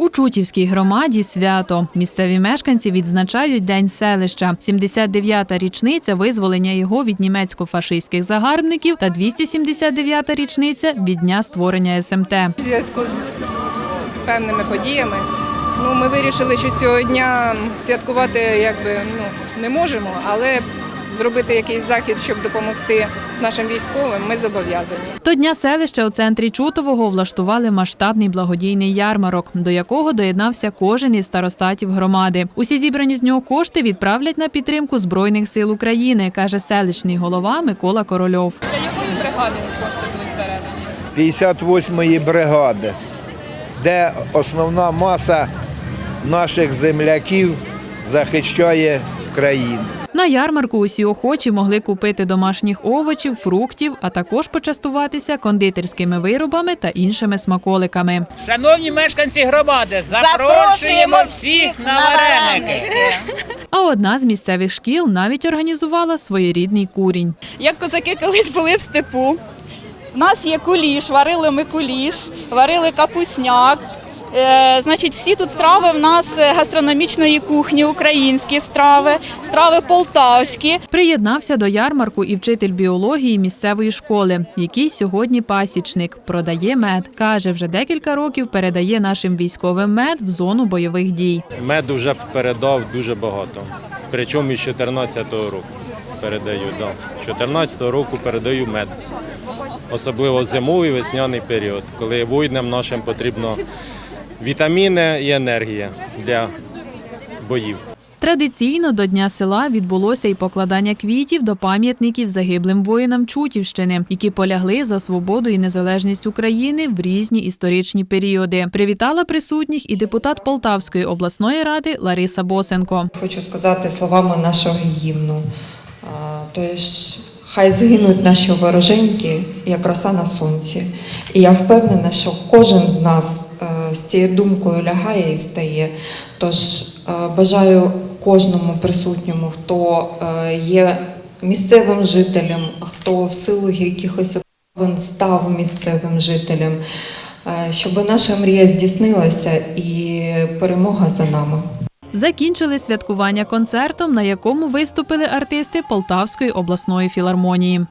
У Чутівській громаді свято. Місцеві мешканці відзначають День селища. 79-та річниця визволення його від німецько-фашистських загарбників та 279-та річниця від дня створення СМТ. У зв'язку з певними подіями. Ну, ми вирішили, що цього дня святкувати якби ну не можемо, але зробити якийсь захід, щоб допомогти нашим військовим, ми зобов'язані. До дня селища у центрі Чутового влаштували масштабний благодійний ярмарок, до якого доєднався кожен із старостатів громади. Усі зібрані з нього кошти відправлять на підтримку збройних сил України, каже селищний голова Микола Корольов. Для якої бригади кошти будуть передані? 58-ї бригади, де основна маса наших земляків захищає країну. На ярмарку усі охочі могли купити домашніх овочів, фруктів, а також почастуватися кондитерськими виробами та іншими смаколиками. Шановні мешканці громади, запрошуємо всіх на вареники. А одна з місцевих шкіл навіть організувала своєрідний курінь. як козаки колись були в степу. У нас є куліш, варили ми куліш, варили капусняк. Е, значить, всі тут страви в нас е, гастрономічної кухні, українські страви, страви полтавські. Приєднався до ярмарку і вчитель біології місцевої школи, який сьогодні пасічник, продає мед. Каже, вже декілька років передає нашим військовим мед в зону бойових дій. Меду вже передав дуже багато. Причому із 14-го року передаю. Да. З 14-го року передаю мед. Особливо зимовий весняний період, коли воїнам нашим потрібно вітаміни і енергія для боїв. Традиційно до Дня села відбулося і покладання квітів до пам'ятників загиблим воїнам Чутівщини, які полягли за свободу і незалежність України в різні історичні періоди. Привітала присутніх і депутат Полтавської обласної ради Лариса Босенко. Хочу сказати словами нашого гімну. Тож хай згинуть наші вороженьки, як роса на сонці. І я впевнена, що кожен з нас з цією думкою лягає і стає. Тож е, бажаю кожному присутньому, хто е, є місцевим жителем, хто в силу якихось обставин став місцевим жителем, е, щоб наша мрія здійснилася і перемога за нами. Закінчили святкування концертом, на якому виступили артисти Полтавської обласної філармонії.